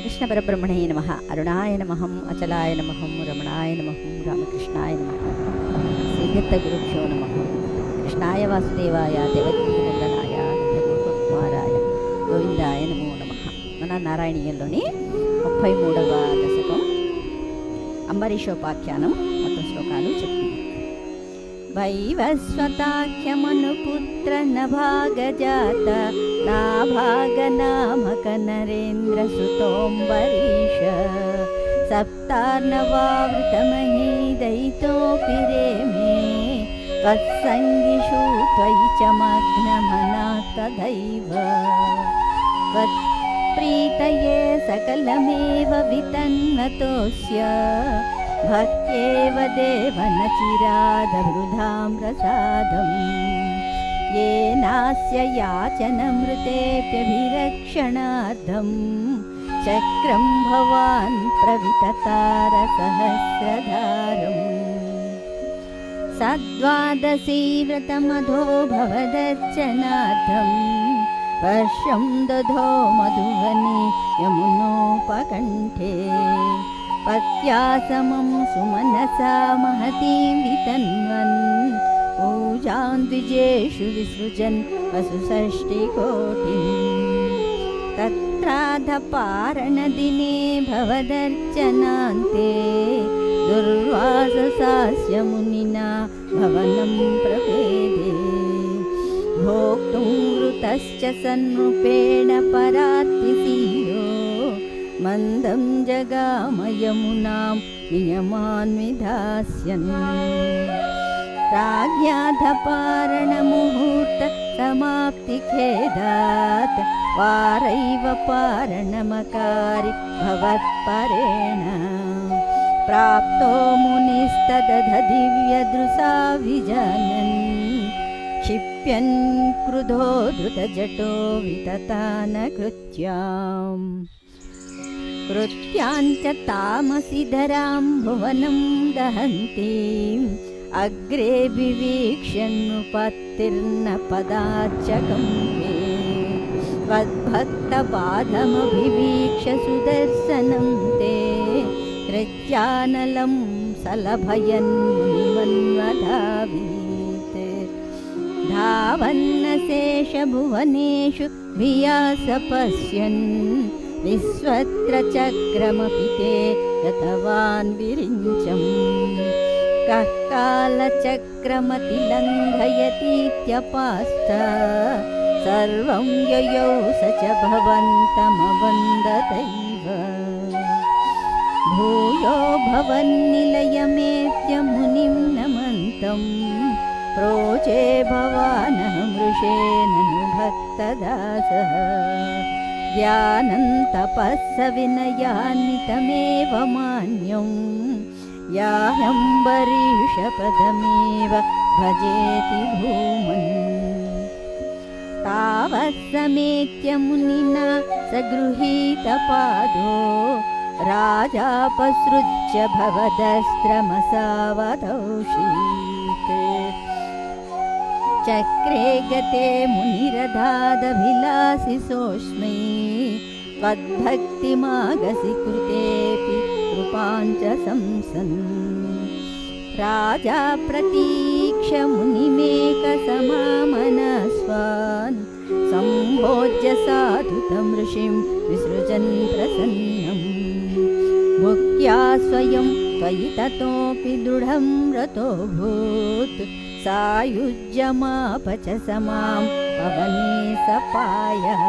శ్రీకృష్ణ పరబ్రహ్మణే నమ అరుణాయ నమహం అచలాయ నమహం రమణాయ నమహం రామకృష్ణాయ నమ శ్రీదత్త గురుభ్యో నమ కృష్ణాయ వాసుదేవాయ దేవకీనందనాయ కుమారాయ గోవిందాయ నమో నమ మన నారాయణీయంలోని ముప్పై మూడవ దశకం అంబరీషోపాఖ్యానం మొత్తం శ్లోకాలు చెప్తుంది. వైవస్వతాఖ్యమను పుత్ర నభాగజాత भागनामक नरेन्द्रसुतोम्बरीष सप्तार्णवावृतमयी दयितोऽपि रेमे। त्वत्सङ्गिषु त्वयि च मग्नमना तथैव त्वत्प्रीतये सकलमेव वितन्नतोऽस्य। भक्त्येव देवनचिरादमुदां प्रसादम् येनास्य याचनमृतेऽप्यभिरक्षणार्थं चक्रं भवान् प्रविततारसहस्रधारम्। सद्वादशी व्रतमधो भवदर्चनार्थं वर्षं दधो मधुवने यमुनोपकण्ठे। पत्या समं सुमनसा महतीं वितन्वन् पूजां द्विजेषु विसृजन् वसुषष्टिकोटिम् तत्राधपारणदिने भवदर्चनान्ते दुर्वाससास्य मुनिना भवनं प्रपेदे। भोक्तुं वृतश्च सन्नृपेण परात्तिसीयो मन्दं जगामयमुनां नियमान् विधास्यन् राज्ञाधपारणमुहूर्त समाप्तिखेदात्। वारैव पारणमकारि भवत्परेण प्राप्तो मुनिस्तदधदिव्यदृशा विजानन् क्षिप्यन् क्रुधो धृतजटो विततान कृत्याम् कृत्याञ्च तामसि धरां भुवनं दहन्तीम् अग्रे विवीक्ष्यन्नुपत्तिर्न पदाच्च कम्पे त्वद्भक्तपादमभिवीक्ष्य सुदर्शनं ते कृत्यानलं सलभयन्मुनिवन्वधावीत् धावन्नशेषभुवनेषु भियासपश्यन् विश्वत्र चक्रमपि ते गतवान् विरिञ्चम् कः कालचक्रमतिलङ्घयतीत्यपास्थ सर्वं ययौ स च भवन्तमवन्दतैव। भूयो भवन्निलयमेत्य मुनिं नमन्तं। प्रोचे भवानहमृषेननु भक्तदासः ध्यानं तपःस विनयान्वितमेव मान्यम् याह्यम्बरीषपदमेव भजेति भूमन्। तावत् समेत्य मुनिना स गृहीतपादो राजापसृज्य भवदस्त्रमसावतौषीत् चक्रे गते मुनिरधादभिलासि सोऽस्मै त्वद्भक्तिमागसि कृतेऽपि राजा प्रतीक्ष मुनिमेकसमामनस्वान् सम्भोज्य साधुतं ऋषिं विसृजन् प्रसन्नम् भुक्त्या स्वयं त्वयि ततोऽपि दृढं रतोऽभूत् सायुज्यमाप च समां पवने सपायः